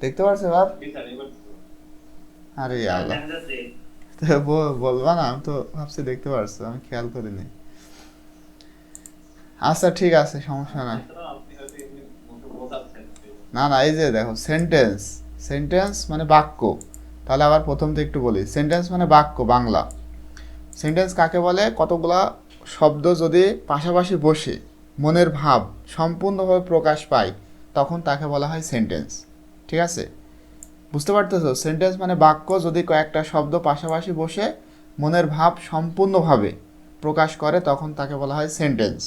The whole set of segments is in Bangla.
দেখতে পারছ এবার আরে আল্লাহ। বল- বলবা না আমি তো ভাবছি দেখতে পারছ আমি খেয়াল করিনি। আচ্ছা ঠিক আছে সমস্যা নাই। না না এই যে দেখো সেন্টেন্স সেন্টেন্স মানে বাক্য। তাহলে আবার প্রথম থেকে একটু বলি। সেন্টেন্স মানে বাক্য বাংলা। সেন্টেন্স কাকে বলে? কতগুলা শব্দ যদি পাশাপাশি বসে মনের ভাব সম্পূর্ণভাবে প্রকাশ পায় তখন তাকে বলা হয় সেন্টেন্স ঠিক আছে? বুঝতে পারতেছো? সেন্টেন্স মানে বাক্য যদি কয়েকটা শব্দ পাশাপাশি বসে মনের ভাব সম্পূর্ণভাবে প্রকাশ করে, তখন তাকে বলা হয় সেন্টেন্স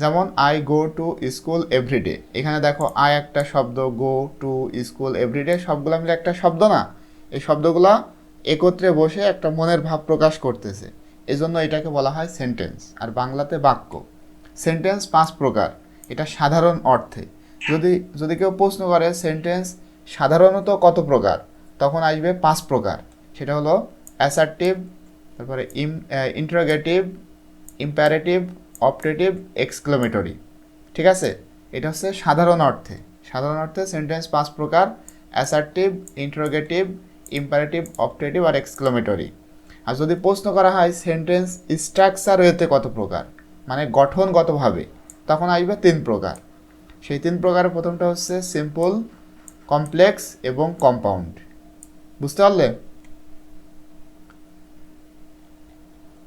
যেমন I go to school everyday এখানে দেখো আই একটা শব্দ গো টু স্কুল এভরিডে সবগুলো মিলে একটা শব্দ না? এই শব্দগুলো একত্রে বসে একটা মনের ভাব প্রকাশ করতেছে। এজন্য এটাকে বলা হয় সেন্টেন্স আর বাংলাতে বাক্য। সেন্টেন্স পাঁচ প্রকার। এটা সাধারণ অর্থে। যদি যদি কেউ প্রশ্ন করে সেন্টেন্স সাধারণত কত প্রকার, তখন আসবে পাঁচ প্রকার। সেটা হলো অ্যাসার্টিভ তারপরে ইম ইন্টারোগেটিভ ইম্প্যারেটিভ অপটেটিভ এক্সক্লেমেটরি ঠিক আছে? এটা হচ্ছে সাধারণ অর্থে। সাধারণ অর্থে সেন্টেন্স পাঁচ প্রকার অ্যাসার্টিভ ইন্টারোগেটিভ ইম্পারেটিভ অপটেটিভ আর এক্সক্লেমেটরি আর যদি প্রশ্ন করা হয় সেন্টেন্স স্ট্রাকচার ওয়েতে কত প্রকার মানে গঠনগতভাবে, তখন আসবে তিন প্রকার। সেই তিন প্রকারের প্রথমটা হচ্ছে সিম্পল কমপ্লেক্স এবং কম্পাউন্ড বুঝতে পারলে?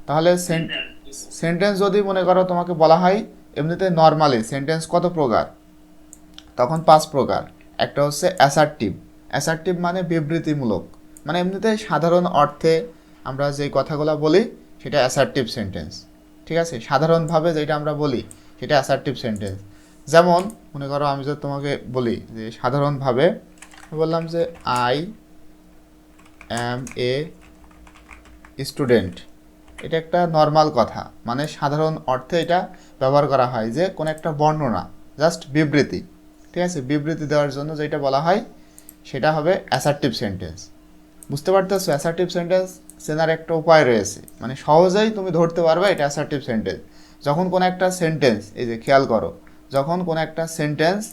তাহলে সেন্ট সেন্টেন্স যদি মনে করো তোমাকে বলা হয় এমনিতে নর্মালি সেন্টেন্স কত প্রকার? তখন পাঁচ প্রকার। একটা হচ্ছে অ্যাসার্টিভ অ্যাসার্টিভ মানে বিবৃতিমূলক। মানে এমনিতে সাধারণ অর্থে আমরা যে কথাগুলো বলি সেটা অ্যাসার্টিভ সেন্টেন্স ঠিক আছে? সাধারণভাবে যেটা আমরা বলি সেটা অ্যাসার্টিভ সেন্টেন্স যেমন মনে করো আমি যদি তোমাকে বলি যে সাধারণভাবে বললাম যে আই অ্যাম এ স্টুডেন্ট এটা একটা নর্মাল কথা। মানে সাধারণ অর্থে এটা ব্যবহার করা হয় যে কোনো একটা বর্ণনা জাস্ট বিবৃতি। ঠিক আছে? বিবৃতি দেওয়ার জন্য যেটা বলা হয়, সেটা হবে অ্যাসার্টিভ সেন্টেন্স বুঝতে পারতেছো? অ্যাসার্টিভ সেন্টেন্স চেনার একটা উপায় রয়েছে। মানে সহজেই তুমি ধরতে পারবে এটা অ্যাসার্টিভ সেন্টেন্স যখন কোনো একটা সেন্টেন্স এই যে খেয়াল করো যখন কোনো একটা সেন্টেন্স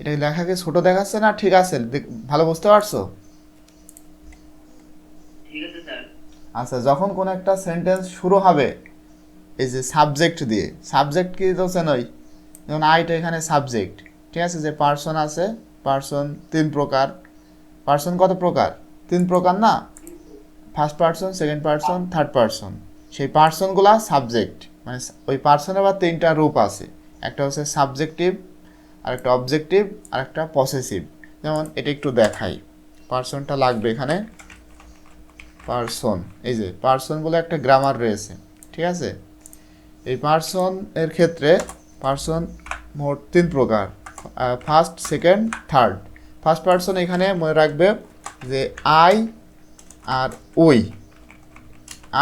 এটা লেখাকে ছোট দেখাচ্ছে না ঠিক আছে? ভালো বুঝতে পারছ? আচ্ছা যখন কোনো একটা সেন্টেন্স শুরু হবে এই যে সাবজেক্ট দিয়ে সাবজেক্ট কি তো চেনই যেমন আইটা এখানে সাবজেক্ট ঠিক আছে? যে পার্সন আছে পার্সন তিন প্রকার। পার্সন কত প্রকার? তিন প্রকার না? First person second person third person সেই পার্সনগুলা সাবজেক্ট মানে ওই পার্সনের আবার তিনটা রূপ আছে। একটা হচ্ছে সাবজেক্টিভ আর একটা অবজেক্টিভ আর একটা পসেসিভ যেমন এটা একটু দেখাই। পার্সনটা লাগবে এখানে। পার্সন এই যে পার্সন বলে একটা গ্রামার রয়েছে, ঠিক আছে? এই পার্সন এর ক্ষেত্রে পার্সন মোট তিন প্রকার first second third first person এখানে মনে রাখবে যে আই আর ওই।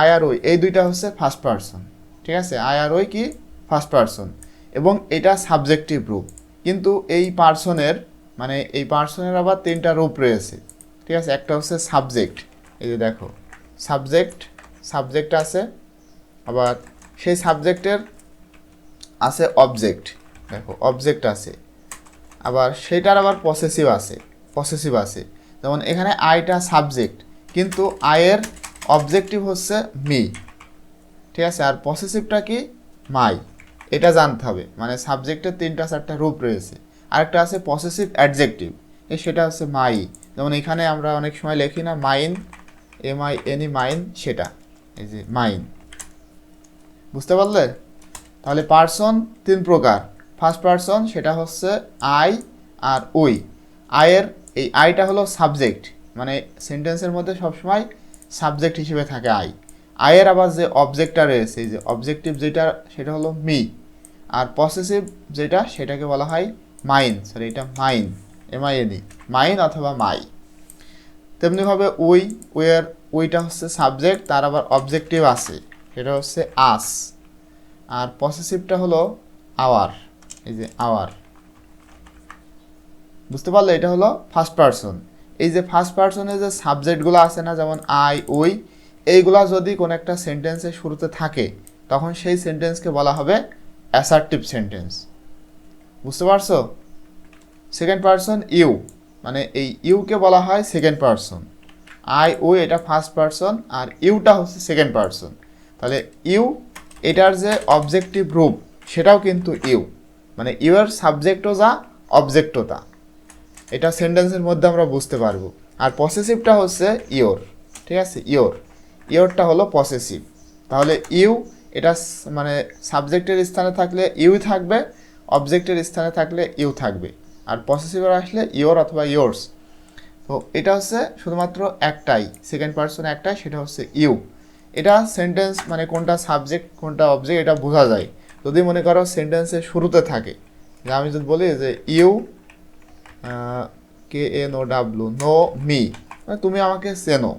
আই আর ওই, এই দুইটা হচ্ছে ফার্স্ট পার্সন ঠিক আছে? আই আর ওই কি? ফার্স্ট পার্সন এবং এটা সাবজেক্টিভ রূপ কিন্তু এই পার্সনের মানে এই পার্সনের আবার তিনটা রূপ রয়েছে। ঠিক আছে? একটা হচ্ছে সাবজেক্ট এই যে দেখো। সাবজেক্ট সাবজেক্ট আছে, আবার সেই সাবজেক্টের আছে অবজেক্ট দেখো অবজেক্ট আছে। আবার সেটার আবার পসেসিভ আছে পসেসিভ আছে। যেমন এখানে আইটা সাবজেক্ট কিন্তু আয়ের অবজেক্টিভ হচ্ছে মি ঠিক আছে? আর পসেসিভটা কি? মাই এটা জানতে হবে। মানে সাবজেক্টের তিনটা, চারটা রূপ রয়েছে। আরেকটা আছে পসেসিভ অ্যাডজেক্টিভ সেটা হচ্ছে মাই। যেমন এখানে আমরা অনেক সময় লিখি না, mine, M I N E mine, সেটা। এই যে মাইন। বুঝতে পারলে? তাহলে পার্সন তিন প্রকার। ফার্স্ট পার্সন সেটা হচ্ছে আই আর ওই আয়ের এই আইটা হলো সাবজেক্ট মানে সেন্টেন্সের মধ্যে সবসময় সাবজেক্ট হিসেবে থাকে আই। আয়ের আবার যে অবজেক্টটা রয়েছে, এই যে অবজেক্টিভ যেটা, সেটা হলো মি আর পসেসিভ যেটা, সেটাকে বলা হয় মাইন সরি এটা mine M I N E mine অথবা মাই তেমনিভাবে ওই ওয়ের ওইটা হচ্ছে সাবজেক্ট তার আবার অবজেক্টিভ আছে, সেটা হচ্ছে আস আর পসেসিভটা হলো আওয়ার এই যে আওয়ার বুঝতে পারলে, এটা হলো ফার্স্ট পার্সন এই যে ফার্স্ট পার্সনের যে সাবজেক্টগুলো আছে না, যেমন আই ওই, এইগুলা যদি কোনো একটা সেন্টেন্সের শুরুতে থাকে, তখন সেই সেন্টেন্সকে বলা হবে অ্যাসার্টিভ সেন্টেন্স বুঝতে পারছ? সেকেন্ড পার্সন ইউ মানে এই ইউকে বলা হয় সেকেন্ড পারসন আই ও এটা ফার্স্ট পারসন আর ইউটা হচ্ছে সেকেন্ড পারসন তাহলে ইউ এটার যে অবজেক্টিভ রূপ, সেটাও কিন্তু ইউ মানে ইউ এর সাবজেক্টও যা অবজেক্টও তা। এটা সেন্টেন্সের মধ্যে আমরা বুঝতে পারব। আর পসেসিভটা হচ্ছে ইওর ঠিক আছে? ইওর ইওরটা হলো পসেসিভ তাহলে ইউ এটা মানে সাবজেক্টের স্থানে থাকলে ইউ থাকবে অবজেক্টের স্থানে থাকলে ইউ থাকবে। আর পসেসিভের আসলে ইওর অথবা ইয়োর্স তো এটা হচ্ছে শুধুমাত্র একটাই সেকেন্ড পার্সন একটাই, সেটা হচ্ছে ইউ এটা সেন্টেন্স মানে কোনটা সাবজেক্ট কোনটা অবজেক্ট এটা বোঝা যায়। যদি মনে করো সেন্টেন্সের শুরুতে থাকে, যে আমি যদি বলি যে you K N O W know me তুমি আমাকে চেনো।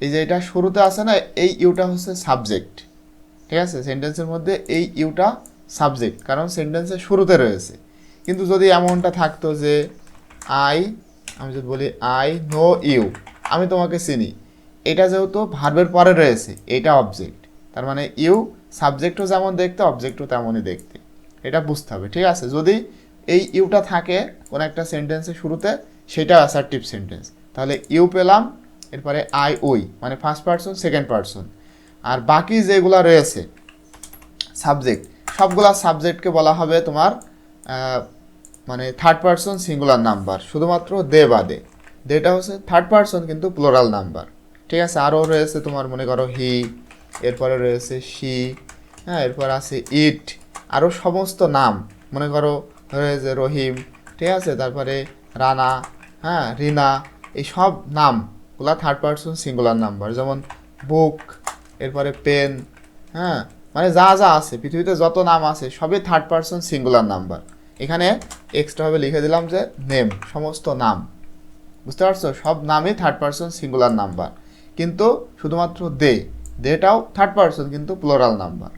এই যে এটা শুরুতে আছে না, এই ইউটা হচ্ছে সাবজেক্ট ঠিক আছে? সেন্টেন্সের মধ্যে এই ইউটা সাবজেক্ট কারণ সেন্টেন্সের শুরুতে রয়েছে। কিন্তু যদি এমনটা থাকতো যে আই আমি যদি বলি আই নো ইউ আমি তোমাকে চিনি। এটা যেহেতু ভার্বের পরে রয়েছে, এটা অবজেক্ট তার মানে ইউ সাবজেক্টও যেমন দেখতে অবজেক্টও তেমনই দেখতে। এটা বুঝতে হবে, ঠিক আছে? যদি এই ইউটা থাকে, কোনো একটা সেন্টেন্সের শুরুতে, সেটা অ্যাসার্টিভ সেন্টেন্স তাহলে ইউ পেলাম, এরপরে আই ওই মানে ফার্স্ট পার্সন সেকেন্ড পার্সন আর বাকি যেগুলো রয়েছে সাবজেক্ট সবগুলা সাবজেক্টকে বলা হবে তোমার মানে থার্ড পার্সন সিঙ্গুলার নাম্বার শুধুমাত্র দে বাদে দেটা হচ্ছে থার্ড পার্সন কিন্তু প্লোরাল নাম্বার ঠিক আছে? আরও রয়েছে তোমার, মনে করো হি এরপরে রয়েছে শি হ্যাঁ এরপর আছে ইট আরও সমস্ত নাম। মনে করো রয়েছে রহিম, ঠিক আছে? তারপরে রানা হ্যাঁ রিনা, এই সব নামগুলা থার্ড পার্সন সিঙ্গুলার নাম্বার যেমন বুক এরপরে পেন হ্যাঁ? মানে যা যা আছে, পৃথিবীতে যত নাম আছে, সবই থার্ড পার্সন সিঙ্গুলার নাম্বার এখানে এক্সট্রাভাবে লিখে দিলাম যে নেম সমস্ত নাম। বুঝতে পারছ? সব নামই থার্ড পার্সন সিঙ্গুলার নাম্বার কিন্তু শুধুমাত্র দে দেটাও থার্ড পার্সন কিন্তু প্লোরাল নাম্বার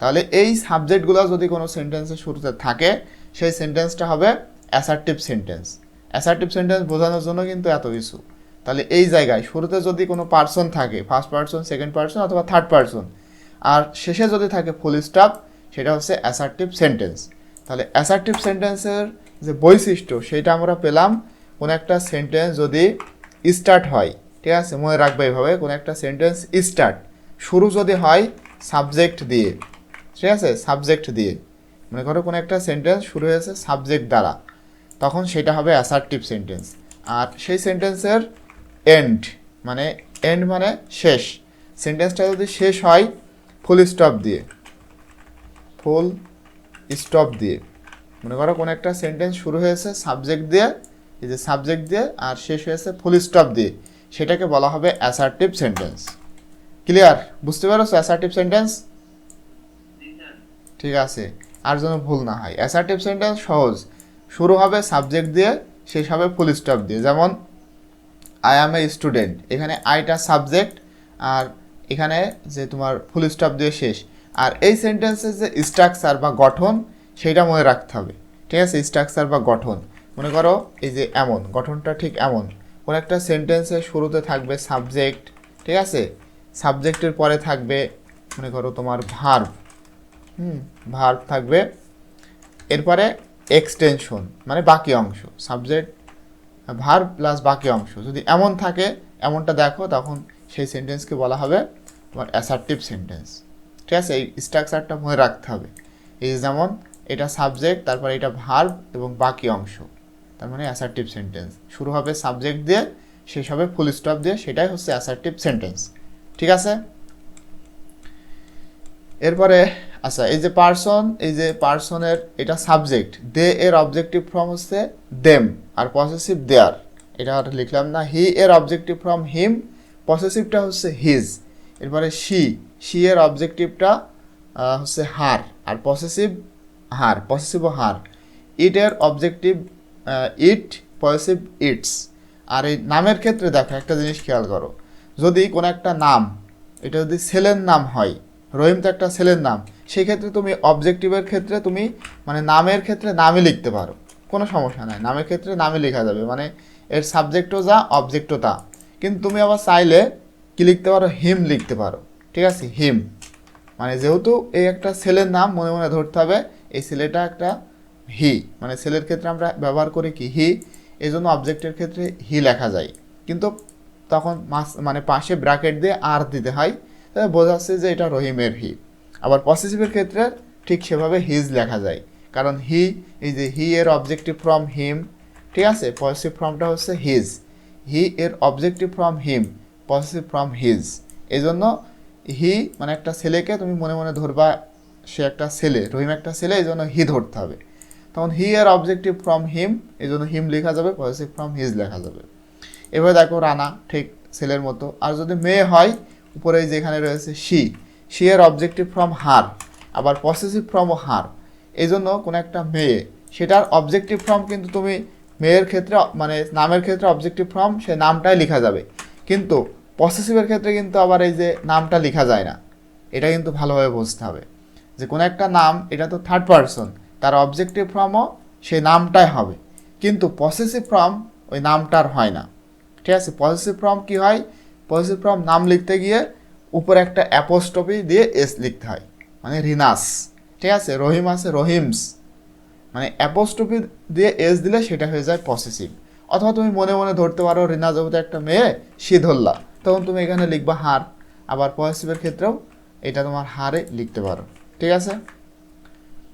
তাহলে এই সাবজেক্টগুলো যদি কোনো সেন্টেন্সের শুরুতে থাকে, সেই সেন্টেন্সটা হবে অ্যাসার্টিভ সেন্টেন্স অ্যাসার্টিভ সেন্টেন্স বোঝানোর জন্য কিন্তু এত কিছু। তাহলে এই জায়গায় শুরুতে যদি কোনো পার্সন থাকে ফার্স্ট পার্সন সেকেন্ড পার্সন অথবা থার্ড পার্সন আর শেষে যদি থাকে ফুল স্টপ সেটা হচ্ছে অ্যাসার্টিভ সেন্টেন্স তাহলে অ্যাসার্টিভ সেন্টেন্সের যে বৈশিষ্ট্য, সেটা আমরা পেলাম কোনো একটা সেন্টেন্স যদি স্টার্ট হয়, ঠিক আছে? মনে রাখবে এভাবে, কোনো একটা সেন্টেন্স স্টার্ট শুরু যদি হয় সাবজেক্ট দিয়ে, ঠিক আছে? সাবজেক্ট দিয়ে। মনে করো কোনো একটা সেন্টেন্স শুরু হয়েছে সাবজেক্ট দ্বারা, তখন সেটা হবে অ্যাসার্টিভ সেন্টেন্স আর সেই সেন্টেন্সের এন্ড মানে এন্ড মানে শেষ। সেন্টেন্সটা যদি শেষ হয় ফুল স্টপ দিয়ে। ফুল স্টপ দিয়ে। মনে করো কোনো একটা সেন্টেন্স শুরু হয়েছে সাবজেক্ট দিয়ে, এই যে সাবজেক্ট দিয়ে, আর শেষ হয়েছে ফুল স্টপ দিয়ে। সেটাকে বলা হবে অ্যাসার্টিভ সেন্টেন্স ক্লিয়ার বুঝতে পারছ অ্যাসার্টিভ সেন্টেন্স ঠিক আছে। আর যেন ভুল না হয়। অ্যাসার্টিভ সেন্টেন্স সহজ। শুরু হবে সাবজেক্ট দিয়ে, শেষ হবে ফুল স্টপ দিয়ে। যেমন আই অ্যাম এ স্টুডেন্ট এখানে আইটা সাবজেক্ট আর এখানে যে তোমার ফুল স্টপ দিয়ে শেষ। আর এই সেন্টেন্সের যে স্ট্রাকচার বা গঠন, সেটা মনে রাখতে হবে। ঠিক আছে? স্ট্রাকচার বা গঠন। মনে করো এই যে এমন, গঠনটা ঠিক এমন। কোনো একটা সেন্টেন্সের শুরুতে থাকবে সাবজেক্ট ঠিক আছে? সাবজেক্টের পরে থাকবে, মনে করো তোমার ভার্ব হুম ভার্ব থাকবে। এরপরে এক্সটেনশন মানে বাকি অংশ। সাবজেক্ট ভার্ব প্লাস বাকি অংশ। যদি এমন থাকে, এমনটা দেখো, তখন সেই সেন্টেন্সকে বলা হবে তোমার অ্যাসার্টিভ সেন্টেন্স ঠিক আছে? এই স্ট্রাকচারটা মনে রাখতে হবে। এই যেমন, এটা সাবজেক্ট তারপর এটা ভার্ব এবং বাকি অংশ। তার মানে অ্যাসার্টিভ সেন্টেন্স শুরু হবে সাবজেক্ট দিয়ে, শেষ হবে ফুল স্টপ দিয়ে, সেটাই হচ্ছে অ্যাসার্টিভ সেন্টেন্স ঠিক আছে? এরপরে আচ্ছা এই যে পার্সন এই যে পার্সনের এটা সাবজেক্ট দে এর অবজেক্টিভ ফর্ম হচ্ছে দেম আর পসেসিভ দেয়ার এটা আর লিখলাম না হি এর অবজেক্টিভ ফর্ম হিম পসেসিভটা হচ্ছে হিজ এরপরে শি শি এর অবজেক্টিভটা হচ্ছে হার আর possessive her possessive her it এর অবজেক্টিভ ইট পসেসিভ ইটস আর এই নামের ক্ষেত্রে দেখো, একটা জিনিস খেয়াল করো, যদি কোনো একটা নাম, এটা যদি ছেলের নাম হয় রহিম তো একটা ছেলের নাম। সেই ক্ষেত্রে তুমি অবজেক্টিভের ক্ষেত্রে তুমি মানে নামের ক্ষেত্রে নামই লিখতে পারো। কোনো সমস্যা নাই। নামের ক্ষেত্রে নামই লেখা যাবে। মানে এর সাবজেক্টও যা অবজেক্টও তা। কিন্তু তুমি আবার চাইলে কি লিখতে পারো? হিম লিখতে পারো। ঠিক আছে? হিম মানে যেহেতু এই একটা ছেলের নাম মনে মনে ধরতে হবে, এই ছেলেটা একটা হি মানে ছেলের ক্ষেত্রে আমরা ব্যবহার করি কি? হি এই জন্য অবজেক্টের ক্ষেত্রে হি লেখা যায়। কিন্তু তখন মাস মানে পাশে ব্র্যাকেট দিয়ে আর দিতে হয়। বোঝাচ্ছে যে এটা রহিমের হি। আবার পসেসিভের ক্ষেত্রে ঠিক সেভাবে হিজ লেখা যায়। কারণ হি এই যে হি এর অবজেক্টিভ ফ্রম হিম ঠিক আছে? পসেসিভ ফর্মটা হচ্ছে হিজ হি এর objective form him possessive form his এই জন্য হি মানে একটা ছেলেকে তুমি মনে মনে ধরবা, সে একটা ছেলে, রহিম একটা ছেলে এই জন্য হি ধরতে হবে। তখন হি এর অবজেক্টিভ ফ্রম হিম এই জন্য হিম লেখা যাবে পসেসিভ ফ্রম হিজ লেখা যাবে। এবার দেখো রানা, ঠিক ছেলের মতো। আর যদি মেয়ে হয় উপরে যেখানে রয়েছে শি শি এর অবজেক্টিভ ফ্রম হার আবার পসেসিভ ফ্রমও হার এই জন্য কোনো একটা মেয়ে, সেটার অবজেক্টিভ ফর্ম কিন্তু তুমি মেয়ের ক্ষেত্রে মানে নামের ক্ষেত্রে অবজেক্টিভ ফর্ম সে নামটাই লেখা যাবে। কিন্তু পসেসিভের ক্ষেত্রে কিন্তু আবার এই যে নামটা লেখা যায় না। এটা কিন্তু ভালোভাবে বুঝতে হবে। যে কোনো একটা নাম, এটা তো থার্ড পারসন তার অবজেক্টিভ ফর্মও সেই নামটাই হবে। কিন্তু পসেসিভ ফর্ম ওই নামটার হয় না। ঠিক আছে? পজিটিভ ফর্ম কি হয়? পজিটিভ ফর্ম নাম লিখতে গিয়ে উপরে একটা অ্যাপোস্টপি দিয়ে এস লিখতে হয়। মানে রিনাস। ঠিক আছে? রহিম আছে, রহিমস। মানে অ্যাপোস্টপি দিয়ে এস দিলে সেটা হয়ে যায় পসেসিভ অথবা তুমি মনে মনে ধরতে পারো রিনা জগতে একটা মেয়ে সে ধরলা তখন তুমি এখানে লিখবা হার। আবার পসেসিভের ক্ষেত্রেও এটা তোমার হারে লিখতে পারো। ঠিক আছে?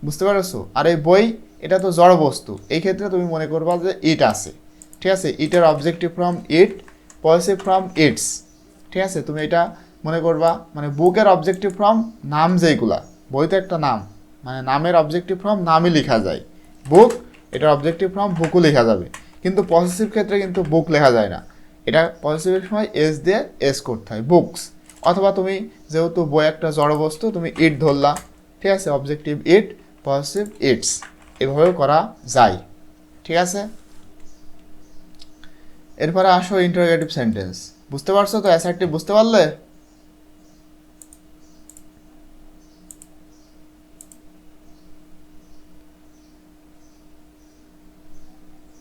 বুঝতে পারছ? আর এই বই, এটা তো জড় বস্তু এই ক্ষেত্রে তুমি মনে করবা যে ইট আছে। ঠিক আছে? ইটের objective form it positive form its ঠিক আছে? তুমি এটা মনে করবা মানে বুকের অবজেক্টিভ ফ্রম নাম যেইগুলা, বইতে একটা নাম মানে নামের অবজেক্টিভ ফ্রম নামই লেখা যায়। বুক, এটার অবজেক্টিভ ফ্রম বুকও লেখা যাবে। কিন্তু পজিটিভ ক্ষেত্রে কিন্তু বুক লেখা যায় না। এটা পজিটিভের সময় এস দিয়ে এস করতে হয় বুকস অথবা তুমি যেহেতু বই একটা জড় বস্তু, তুমি ইট ধরলা। ঠিক আছে? অবজেক্টিভ ইট পজিটিভ ইটস এভাবেও করা যায়। ঠিক আছে? এরপরে আসো ইন্টারোগেটিভ সেন্টেন্স বুঝতে পারছ তো? অ্যাসার্টিভ বুঝতে পারলে?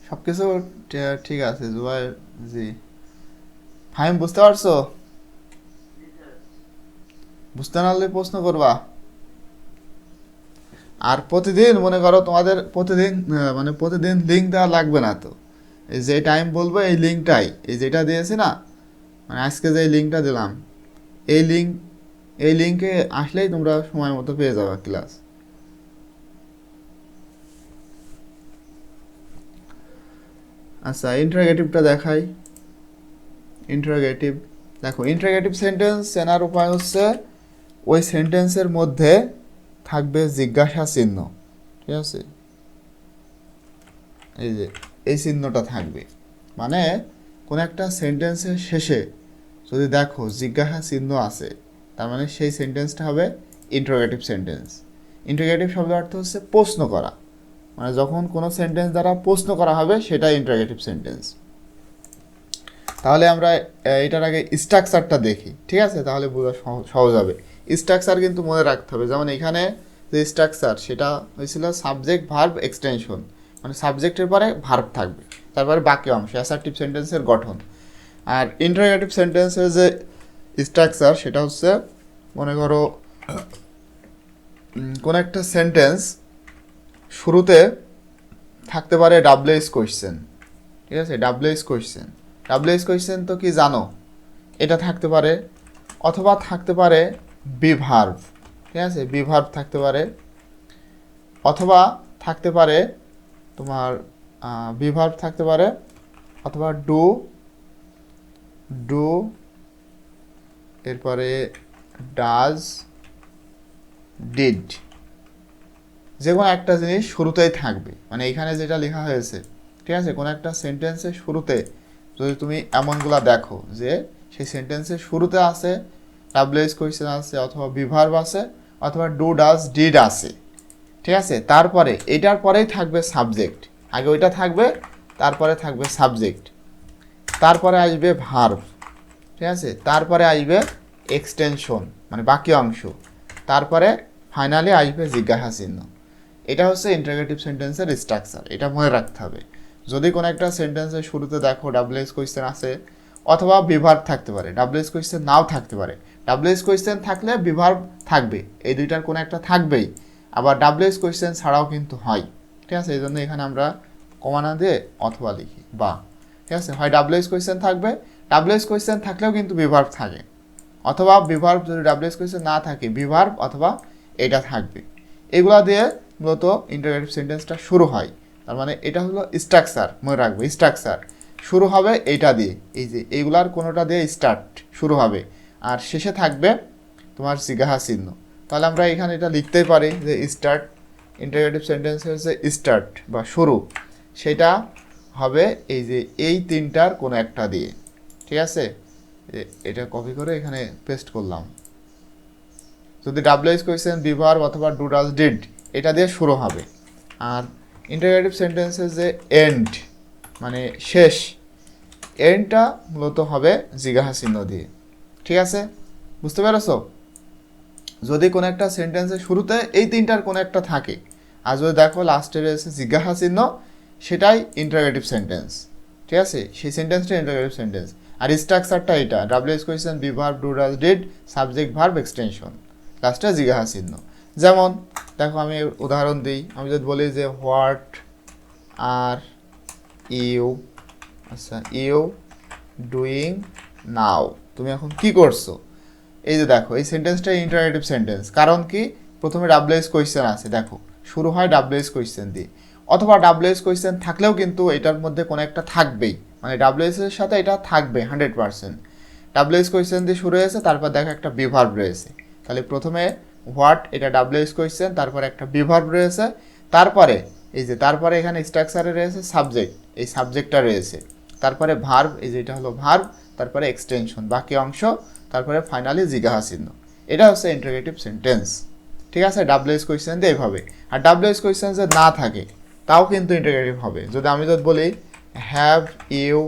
সব কিছু ঠিক আছে জুবাই জি ফাইম বুঝতে পারছ? বুঝতে না প্রশ্ন করবা। আর প্রতিদিন, মনে করো তোমাদের প্রতিদিন মানে প্রতিদিন লিঙ্ক দেওয়া লাগবে না তো। যে টাইম বলব, এই লিঙ্কটাই এই যেটা দিয়েছি না মানে আজকে যে লিঙ্কটা দিলাম, এই লিঙ্ক এই লিঙ্কে আসলেই তোমরা সময় মতো পেয়ে যাবে ক্লাস আচ্ছা ইন্টারগেটিভটা দেখাই। ইন্টারগেটিভ দেখো ইন্টারগেটিভ সেন্টেন্স চেনার উপায় হচ্ছে, ওই সেন্টেন্সের মধ্যে থাকবে জিজ্ঞাসা চিহ্ন। ঠিক আছে? এই যে এই চিহ্নটা থাকবে। মানে কোন একটা সেন্টেন্সের শেষে যদি দেখো জিজ্ঞাসা চিহ্ন আছে, তার মানে সেই সেন্টেন্সটা হবে ইন্টারোগেটিভ সেন্টেন্স ইন্টারোগেটিভ শব্দের অর্থ হচ্ছে প্রশ্ন করা। মানে যখন কোনো সেন্টেন্স দ্বারা প্রশ্ন করা হবে, সেটা ইন্টারোগেটিভ সেন্টেন্স তাহলে আমরা এটার আগে স্ট্রাকচারটা দেখি, ঠিক আছে? তাহলে বোঝা সহজ হবে। স্ট্রাকচার কিন্তু মনে রাখতে হবে। যেমন এখানে যে স্ট্রাকচার সেটা হয়েছিল সাবজেক্ট ভার্ব এক্সটেনশন মানে সাবজেক্টের পরে ভার্ব থাকবে। তারপরে বাকি অংশ অ্যাসার্টিভ সেন্টেন্সের গঠন। আর ইন্টারোগেটিভ সেন্টেন্সের যে স্ট্রাকচার সেটা হচ্ছে, মনে করো কোনো একটা সেন্টেন্স শুরুতে থাকতে পারে ডাব্লিউএস কোয়েশ্চেন ঠিক আছে? ডাব্লিউএস কোয়েশ্চেন ডাব্লিউএস কোয়েশ্চেন তো কি জানো? এটা থাকতে পারে, অথবা থাকতে পারে বিভার্ভ। ঠিক আছে? বিভার্ভ থাকতে পারে, অথবা থাকতে পারে তোমার বিভার্ভ থাকতে পারে, অথবা ডু ডু, এরপরে ডাজ, ডিড। যে কোনো একটা জিনিস শুরুতেই থাকবে। মানে এখানে যেটা লেখা হয়েছে, ঠিক আছে? কোনো একটা সেন্টেন্সের শুরুতে যদি তুমি এমনগুলা দেখো যে সেই সেন্টেন্সের শুরুতে আছে ডাব্লিউএস কোয়েশ্চেন আছে অথবা বিভার্ব আছে অথবা ডু ডাজ, ডিড আছে ঠিক আছে? তারপরে এটার পরেই থাকবে সাবজেক্ট আগে ওইটা থাকবে, তারপরে থাকবে সাবজেক্ট তারপরে আসবে ভার্ভ ঠিক আছে? তারপরে আসবে এক্সটেনশন মানে বাকি অংশ। তারপরে ফাইনালি আসবে জিজ্ঞাসা চিহ্ন এটা হচ্ছে ইন্টারগেটিভ সেন্টেন্সের স্ট্রাকচার এটা মনে রাখতে হবে। যদি কোনো একটা সেন্টেন্সের শুরুতে দেখো ডাব্লিউএস কোয়েশ্চেন আছে, অথবা বিভার্ভ থাকতে পারে। ডাব্লিউএস কোয়েশ্চেন নাও থাকতে পারে। ডাব্লিউএস কোয়েশ্চেন থাকলে বিভার্ভ থাকবে। এই দুইটার কোনো একটা থাকবেই। আবার ডাব্লিউএস কোয়েশ্চেন ছাড়াও কিন্তু হয়। ঠিক আছে? এই জন্য এখানে আমরা কমা না দিয়ে অথবা লিখি, বা। ঠিক আছে? হয় ডাব্লিউএস কোয়েশ্চেন থাকবে। ডাব্লিউএস কোয়েশ্চেন থাকলেও কিন্তু বিভার্ব থাকে। অথবা বিভার্ব যদি ডাব্লিউএস কোয়েশ্চেন না থাকে বিভার্ব অথবা এটা থাকবে। এগুলা দিয়ে মূলত ইন্টারগ্রেটিভ সেন্টেন্সটা শুরু হয়। তার মানে এটা হলো স্ট্রাকচার মনে রাখবে স্ট্রাকচার শুরু হবে এইটা দিয়ে। এই যে এইগুলার কোনোটা দিয়ে স্টার্ট শুরু হবে। আর শেষে থাকবে তোমার জিজ্ঞাসা চিহ্ন। তাহলে আমরা এখানে এটা লিখতেই পারি যে স্টার্ট ইন্টারগ্রেটিভ সেন্টেন্সের যে স্টার্ট বা শুরু। সেটা হবে এই যে এই তিনটার কোনো একটা দিয়ে। ঠিক আছে? এটা কপি করে এখানে পেস্ট করলাম। যদি ডাব্লিউএস কোয়েশ্চেন বিভার অথবা ডু ডিড এটা দিয়ে শুরু হবে। আর ইন্টারগ্রেটিভ সেন্টেন্সের যে এন্ড মানে শেষ এন্ডটা মূলত হবে জিজ্ঞাসা চিহ্ন দিয়ে। ঠিক আছে? বুঝতে পেরেছ? যদি কোনো একটা সেন্টেন্সের শুরুতে এই তিনটার কোনো একটা থাকে, আর যদি দেখো লাস্টে রয়েছে জিজ্ঞাসা চিহ্ন, সেটাই ইন্টারগ্রেটিভ সেন্টেন্স ঠিক আছে? সেই সেন্টেন্সটা ইন্টারগ্রেটিভ সেন্টেন্স আর স্ট্রাকচারটা এটা W H question be verb do does did subject verb extension লাস্টে জিজ্ঞাসা চিহ্ন। যেমন, দেখো আমি উদাহরণ দিই, আমি যদি বলি যে হোয়াট আর ইউ আচ্ছা ইউ ডুইং নাও তুমি এখন কি করছ? এই যে দেখো, এই সেন্টেন্সটা ইন্টারনেটিভ সেন্টেন্স কারণ কি? প্রথমে ডাব্লিউএস কোয়েশ্চেন আছে দেখো। শুরু হয় ডাব্লিউএস কোয়েশ্চেন দিয়ে। অথবা ডাব্লিউএস কোয়েশ্চেন থাকলেও কিন্তু এটার মধ্যে কোনো একটা থাকবেই। মানে ডাব্লিউএস এর সাথে এটা থাকবে হান্ড্রেড পার্সেন্ট ডাব্লিউএস কোয়েশ্চেন দিয়ে শুরু হয়েছে, তারপর দেখো একটা বিভার্ব রয়েছে। তাহলে প্রথমে হোয়াট এটা ডাব্লিউএস কোয়েশ্চেন তারপর একটা বিভার্ব রয়েছে। তারপরে, এই যে তারপরে এখানে স্ট্রাকচারে রয়েছে সাবজেক্ট এই সাবজেক্টটা রয়েছে। তারপরে ভার্ব এই যে এটা হলো ভার্ব তারপরে এক্সটেনশন বাকি অংশ তারপরে ফাইনালি জিজ্ঞাসা চিহ্ন। এটা হচ্ছে ইন্টারগেটিভ সেন্টেন্স ঠিক আছে? ডাব্লিউএস কোয়েশ্চেন দিয়ে এইভাবে। আর ডাব্লিউএস কোয়েশ্চেন যদি না থাকে, তাও কিন্তু ইন্টারগেটিভ হবে। যদি আমি যদি বলি have you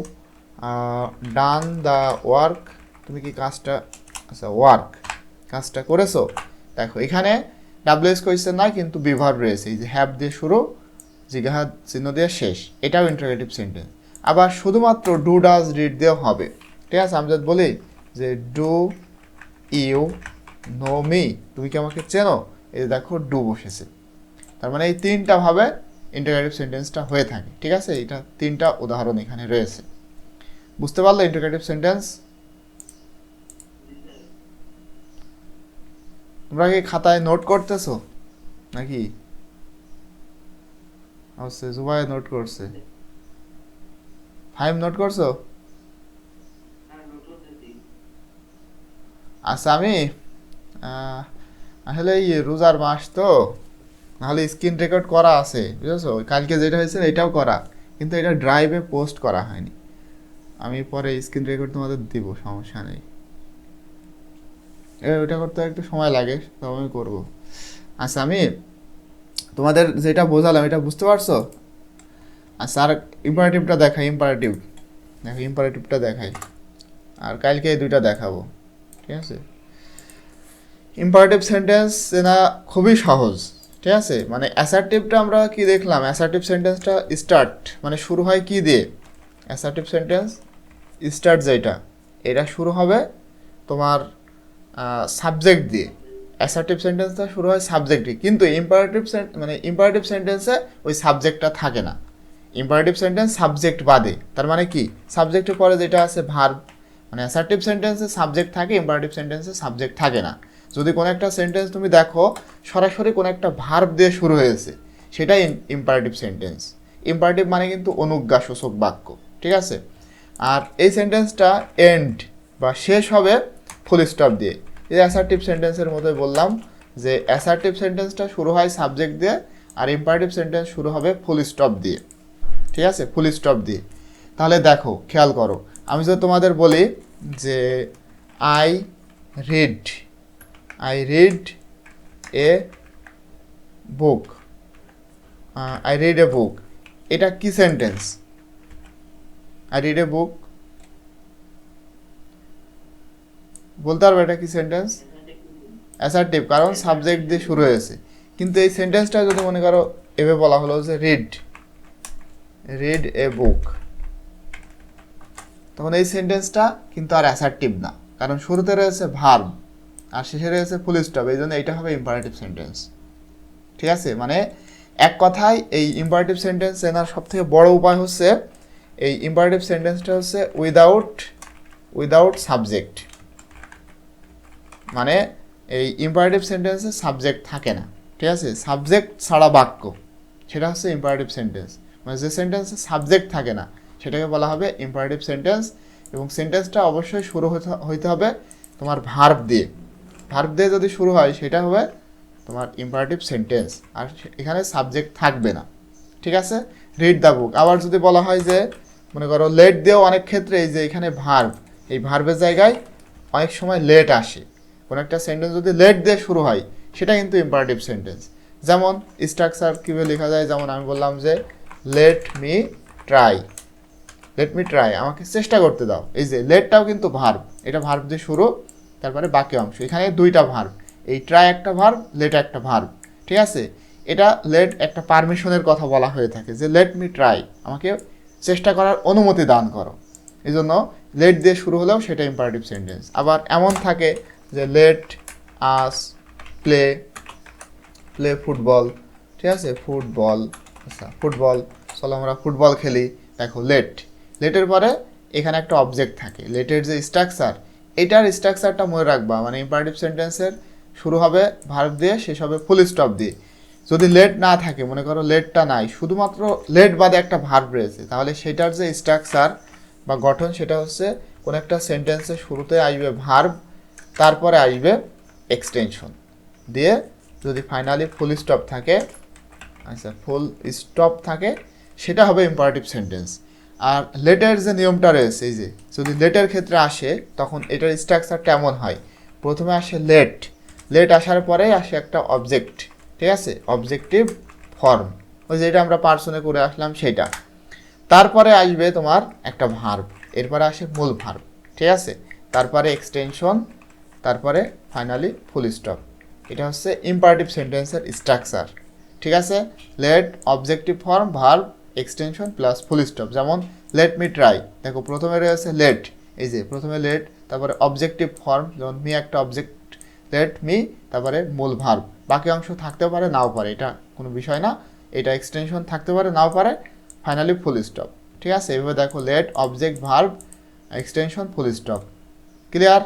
done the work তুমি কি কাজটা আচ্ছা ওয়ার্ক কাজটা করেছ? দেখো, এখানে ডাব্লিউএস কোয়েশ্চেন নয় কিন্তু বিভার রয়েছে। এই যে হ্যাভ দিয়ে শুরু জিজ্ঞাসা চিহ্ন দিয়ে শেষ। এটাও ইন্টারগেটিভ সেন্টেন্স আবার শুধুমাত্র ডু ডাজ রিড দিয়েও হবে। ঠিক আছে? আমি যদি বলি যে, ডু ইউ নো মি? তুমি কি আমাকে চেনো? এই দেখো, ডু বসেছে। তার মানে এই তিনটা ভাবে ইন্টারগ্রেটিভ সেন্টেন্সটা হয়ে থাকে, ঠিক আছে? এটা তিনটা উদাহরণ এখানে রয়েছে। বুঝতে পারলে ইন্টারগ্রেটিভ সেন্টেন্স? তোমরা কি খাতায় নোট করতেছো? নাকি? আচ্ছা জুবাই নোট করছে। ফাইভ নোট করছ হ্যাঁ নোট করতেছি আচ্ছা আমি আসলে এই রোজার মাস তো, নাহলে স্ক্রিন রেকর্ড করা আছে, বুঝেছ? কালকে যেটা হয়েছে এটাও করা, কিন্তু এটা ড্রাইভে পোস্ট করা হয়নি। আমি পরে স্ক্রিন রেকর্ড তোমাদের দিব, সমস্যা নেই। ওটা করতে একটু সময় লাগে তো আমি করব। আচ্ছা আমি তোমাদের যেটা বোঝালাম, এটা বুঝতে পারছ? আচ্ছা আর ইম্পারেটিভটা দেখাই ইম্পারেটিভ দেখো ইম্পারেটিভটা দেখাই। আর কালকে দুইটা দেখাবো। ঠিক আছে? ইম্পারেটিভ সেন্টেন্স না খুবই সহজ, ঠিক আছে? মানে অ্যাসার্টিভটা আমরা কি দেখলাম? অ্যাসার্টিভ সেন্টেন্সটা স্টার্ট মানে শুরু হয় কি দিয়ে? অ্যাসার্টিভ সেন্টেন্স স্টার্ট যেটা, এটা শুরু হবে তোমার সাবজেক্ট দিয়ে। অ্যাসার্টিভ সেন্টেন্সটা শুরু হয় সাবজেক্ট দিয়ে। কিন্তু ইম্পারেটিভ মানে ইম্পারেটিভ সেন্টেন্সে ওই সাবজেক্টটা থাকে না। ইম্পারেটিভ সেন্টেন্স সাবজেক্ট বাদে। তার মানে কি? সাবজেক্টের পরে যেটা আছে ভার্ব মানে অ্যাসার্টিভ সেন্টেন্সে সাবজেক্ট থাকে ইম্পারেটিভ সেন্টেন্সে সাবজেক্ট থাকে না। যদি কোনো একটা সেন্টেন্স তুমি দেখো, সরাসরি কোনো একটা ভার্ব দিয়ে শুরু হয়েছে, সেটাই ইম্পারেটিভ সেন্টেন্স ইম্পারেটিভ মানে কিন্তু অনুজ্ঞা, সূচক বাক্য, ঠিক আছে? আর এই সেন্টেন্সটা এন্ড বা শেষ হবে ফুল স্টপ দিয়ে। এই অ্যাসার্টিভ সেন্টেন্সের মধ্যে বললাম যে অ্যাসার্টিভ সেন্টেন্সটা শুরু হয় সাবজেক্ট দিয়ে আর ইম্পারেটিভ সেন্টেন্স শুরু হবে ফুল স্টপ দিয়ে, ঠিক আছে? ফুল স্টপ দিয়ে। তাহলে দেখো, খেয়াল করো আমি যদি তোমাদের বলি যে I read I read a book I read a book এটা কি sentence I read a book বলতে পারবে এটা কি সেন্টেন্স অ্যাসার্টিভ কারণ সাবজেক্ট দিয়ে শুরু হয়েছে। কিন্তু এই সেন্টেন্সটা যদি মনে করো, এভাবে বলা হলো যে রিড রিড এ বুক তখন এই সেন্টেন্সটা কিন্তু আর অ্যাসার্টিভ না। কারণ শুরুতে রয়েছে ভার্ব আর শেষে রয়েছে ফুল স্টপ এই জন্য এইটা হবে ইম্পারেটিভ সেন্টেন্স ঠিক আছে? মানে এক কথায় এই ইম্পারেটিভ সেন্টেন্স চেনার সব থেকে বড় উপায় হচ্ছে, এই ইম্পারেটিভ সেন্টেন্সটা হচ্ছে উইদাউট উইদাউট সাবজেক্ট মানে এই ইম্পারেটিভ সেন্টেন্সে সাবজেক্ট থাকে না। ঠিক আছে? সাবজেক্ট ছাড়া বাক্য। সেটা হচ্ছে ইম্পারেটিভ সেন্টেন্স মানে যে সেন্টেন্সে সাবজেক্ট থাকে না সেটাকে বলা হবে ইম্পারেটিভ সেন্টেন্স এবং সেন্টেন্সটা অবশ্যই শুরু হইতে হবে তোমার ভার্ব দিয়ে। ভার্ব দিয়ে যদি শুরু হয়, সেটা হবে তোমার ইম্পারেটিভ সেন্টেন্স আর এখানে সাবজেক্ট থাকবে না। ঠিক আছে? রিড দ্য বুক আবার যদি বলা হয় যে, মনে করো লেট দিয়েও অনেক ক্ষেত্রে এই যে এখানে ভার্ব এই ভার্বের জায়গায় অনেক সময় লেট আসে। কোনো একটা সেন্টেন্স যদি লেট দিয়ে শুরু হয়, সেটা কিন্তু ইম্পারেটিভ সেন্টেন্স যেমন স্ট্রাকচার কীভাবে লেখা যায়? যেমন আমি বললাম যে let me try let me try আমাকে চেষ্টা করতে দাও। এই যে লেটটাও কিন্তু ভার্ব এটা ভার্ব দিয়ে শুরু, তারপরে বাকি অংশ। এখানে দুইটা ভার্ব এই ট্রাই একটা ভার্ব লেট একটা ভার্ব ঠিক আছে? এটা লেট একটা পারমিশনের কথা বলা হয়ে থাকে যে লেট মি ট্রাই আমাকে চেষ্টা করার অনুমতি দান করো। এই জন্য লেট দিয়ে শুরু হলেও সেটা ইম্পারেটিভ সেন্টেন্স আবার এমন থাকে যে let us play play football ঠিক আছে? ফুটবল আচ্ছা ফুটবল চলো আমরা ফুটবল খেলি। দেখো লেট লেটের পরে এখানে একটা অবজেক্ট থাকে। লেটের যে স্ট্রাকচার এটার স্ট্রাকচারটা মনে রাখবা। মানে ইম্পারেটিভ সেন্টেন্সের শুরু হবে ভার্ব দিয়ে, শেষ হবে ফুল স্টপ দিয়ে। যদি লেট না থাকে, মনে করো লেটটা নাই, শুধুমাত্র লেট বাদে একটা ভার্ব রয়েছে, তাহলে সেটার যে স্ট্রাকচার বা গঠন, সেটা হচ্ছে কোনো একটা সেন্টেন্সের শুরুতে আসবে ভার্ব তারপরে আসবে এক্সটেনশন দিয়ে যদি ফাইনালি ফুল স্টপ থাকে আচ্ছা ফুল স্টপ থাকে, সেটা হবে ইম্পারেটিভ সেন্টেন্স আর লেটের যে নিয়মটা রয়েছে, এই যে, যদি লেটের ক্ষেত্রে আসে, তখন এটার স্ট্রাকচার কেমন হয়? প্রথমে আসে লেট লেট আসার পরে আসে একটা অবজেক্ট ঠিক আছে? অবজেক্টিভ ফর্ম ওই যেটা আমরা পার্সনে করে আসলাম সেটা তারপরে আসবে তোমার একটা ভার্ব এরপরে আসে মূল ভার্ব ঠিক আছে? তারপরে এক্সটেনশন তারপরে ফাইনালি ফুল স্টপ এটা হচ্ছে ইম্পারেটিভ সেন্টেন্সের স্ট্রাকচার ঠিক আছে? Let objective form verb extension plus full stop যেমন লেট মি ট্রাই দেখো, প্রথমে রয়েছে লেট এই যে, প্রথমে লেট তারপরে অবজেক্টিভ ফর্ম যেমন মি একটা অবজেক্ট লেট মি তারপরে মূল ভার্ব বাকি অংশ থাকতেও পারে, নাও পারে, এটা কোনো বিষয় না। এটা এক্সটেনশন থাকতে পারে, নাও পারে ফাইনালি ফুল স্টপ ঠিক আছে? এভাবে দেখো let object verb extension full stop clear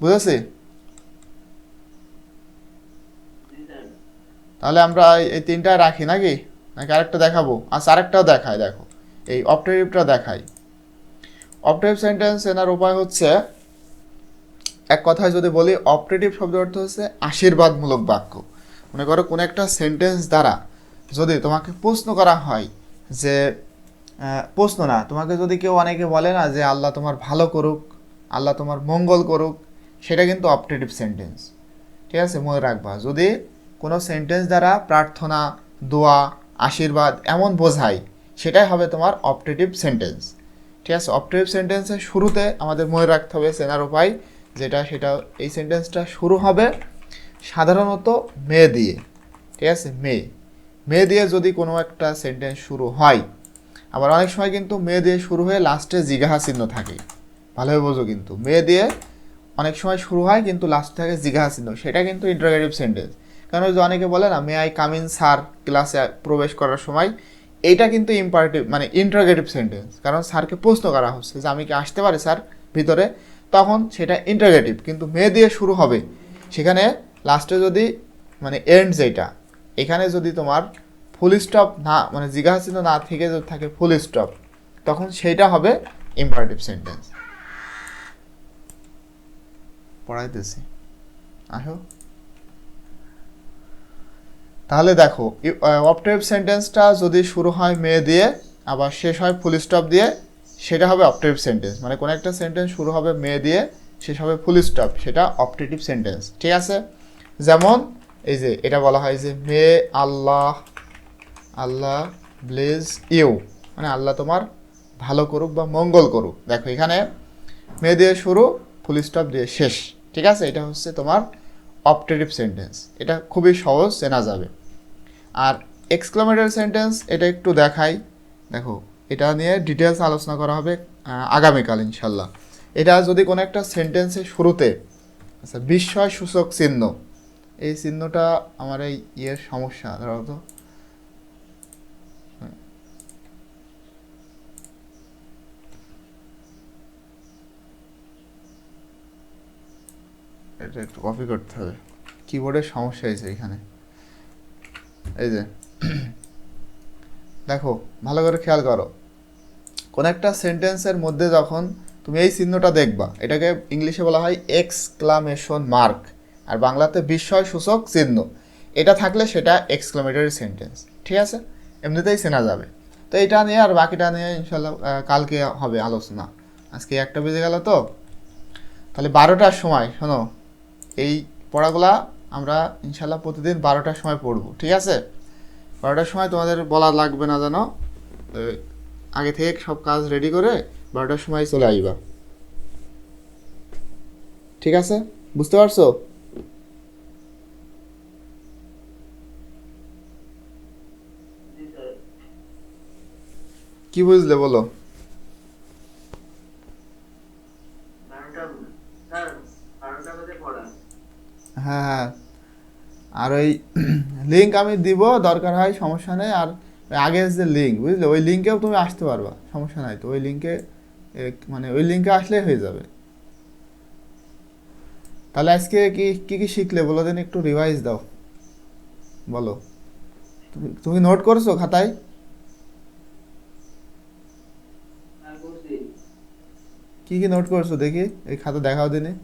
বুঝেছি? তাহলে আমরা এই তিনটা রাখি নাকি? নাকি আরেকটা দেখাবো? আচ্ছা আরেকটাও দেখায় দেখো। এই অপটেটিভটা দেখাই। অপটেটিভ সেন্টেন্স এনার উপায় হচ্ছে, এক কথায় যদি বলি অপটেটিভ শব্দ অর্থ হচ্ছে আশীর্বাদমূলক বাক্য। মনে করো, কোনো একটা সেন্টেন্স দ্বারা যদি তোমাকে প্রশ্ন করা হয় যে প্রশ্ন না, তোমাকে যদি কেউ অনেকে বলে না যে, আল্লাহ তোমার ভালো করুক, আল্লাহ তোমার মঙ্গল করুক, সেটা কিন্তু অপটেটিভ সেন্টেন্স। ঠিক আছে? মনে রাখবা, যদি কোনো সেন্টেন্স দ্বারা প্রার্থনা, দোয়া আশীর্বাদ এমন বোঝায়, সেটাই হবে তোমার অপটেটিভ সেন্টেন্স ঠিক আছে? অপটেটিভ সেন্টেন্সের শুরুতে আমাদের মনে রাখতে হবে চেনার উপায়, যেটা সেটা এই সেন্টেন্সটা শুরু হবে সাধারণত মে দিয়ে। ঠিক আছে? মে। মে দিয়ে যদি কোনো একটা সেন্টেন্স শুরু হয়, আবার অনেক সময় কিন্তু মে দিয়ে শুরু হয়ে লাস্টে জিজ্ঞাসা চিহ্ন থাকে। ভালোভাবে বোঝো কিন্তু। মে দিয়ে অনেক সময় শুরু হয় কিন্তু লাস্ট থাকে জিজ্ঞাসা চিহ্ন, সেটা কিন্তু ইন্টারগেটিভ সেন্টেন্স কারণ ওই যে অনেকে বলে না মে আই কামিন স্যার ক্লাসে প্রবেশ করার সময়। এইটা কিন্তু ইম্পারেটিভ মানে ইন্টারগেটিভ সেন্টেন্স কারণ স্যারকে প্রশ্ন করা হচ্ছে যে, আমি কি আসতে পারি, স্যার, ভিতরে? তখন সেটা ইন্টারগেটিভ কিন্তু মে দিয়ে শুরু হবে। সেখানে লাস্টে যদি মানে এন্ড যেটা, এখানে যদি তোমার ফুল স্টপ না মানে জিজ্ঞাসা চিহ্ন না থেকে যদি থাকে ফুল স্টপ তখন সেইটা হবে ইম্পারেটিভ সেন্টেন্স পড়াইতেছি। আসো। তাহলে দেখো অপটেটিভ সেন্টেন্সটা যদি শুরু হয় মে দিয়ে, আবার শেষ হয় ফুল স্টপ দিয়ে, সেটা হবে অপটেটিভ সেন্টেন্স মানে কোনো একটা সেন্টেন্স শুরু হবে মে দিয়ে, শেষ হবে ফুল স্টপ সেটা অপটেটিভ সেন্টেন্স ঠিক আছে? যেমন, এই যে, এটা বলা হয় যে, মে আল্লাহ আল্লাহ ব্লেজ ইউ মানে আল্লাহ তোমার ভালো করুক বা মঙ্গল করুক। দেখো এখানে, মে দিয়ে শুরু ফুল স্টপ দিয়ে শেষ। ঠিক আছে? এটা হচ্ছে তোমার অপটেটিভ সেন্টেন্স এটা খুবই সহজ, চেনা যাবে। আর এক্সক্লোমেটার সেন্টেন্স এটা একটু দেখাই। দেখো, এটা নিয়ে ডিটেলস আলোচনা করা হবে আগামীকাল ইনশাল্লাহ এটা যদি কোনো একটা সেন্টেন্সের শুরুতে আচ্ছা বিস্ময় সূচক চিহ্ন, এই চিহ্নটা আমার এই ইয়ের সমস্যা, ধরো এটা একটু কপি করতে হবে। কিবোর্ডের সমস্যা হয়েছে এখানে। এই যে। দেখো, ভালো করে খেয়াল করো। কোন একটা সেন্টেন্সের মধ্যে যখন তুমি এই চিহ্নটা দেখবা, এটাকে ইংলিশে বলা হয় এক্সক্লামেশন মার্ক, আর বাংলাতে বিস্ময় সূচক চিহ্ন। এটা থাকলে সেটা এক্সক্লামেটরি সেন্টেন্স, ঠিক আছে? এমনিতেই চেনা যাবে। তো এটা নিয়ে আর বাকিটা নিয়ে ইনশাল্লাহ কালকে হবে আলোচনা। আজকে একটা বেজে গেল তো। তাহলে বারোটার সময়, শোনো, এই পড়াগুলা আমরা ইনশাল্লাহ প্রতিদিন বারোটার সময় পড়ব, ঠিক আছে? বারোটার সময় তোমাদের বলা লাগবে না যেন আগে থেকে সব কাজ রেডি করে বারোটার সময় চলে আসবা ঠিক আছে? বুঝতে পারছ? কি বুঝলে বলো বারোটা স্যার বারোটা বাজে পড়া হ্যাঁ হ্যাঁ আর ওই লিঙ্ক আমি দিব, দরকার হয়, সমস্যা নেই, আর আগের যে লিঙ্ক বুঝলে? ওই লিঙ্কেও তুমি আসতে পারবা, সমস্যা নাই তো। ওই লিঙ্কে মানে ওই লিঙ্কে আসলেই হয়ে যাবে। তাহলে আজকে কি কি কি শিখলে? বলো দিন একটু রিভাইজ দাও। বলো। তুমি- নোট করছ খাতায়? কি কি নোট করছ দেখি? এই খাতা দেখাও দিনে।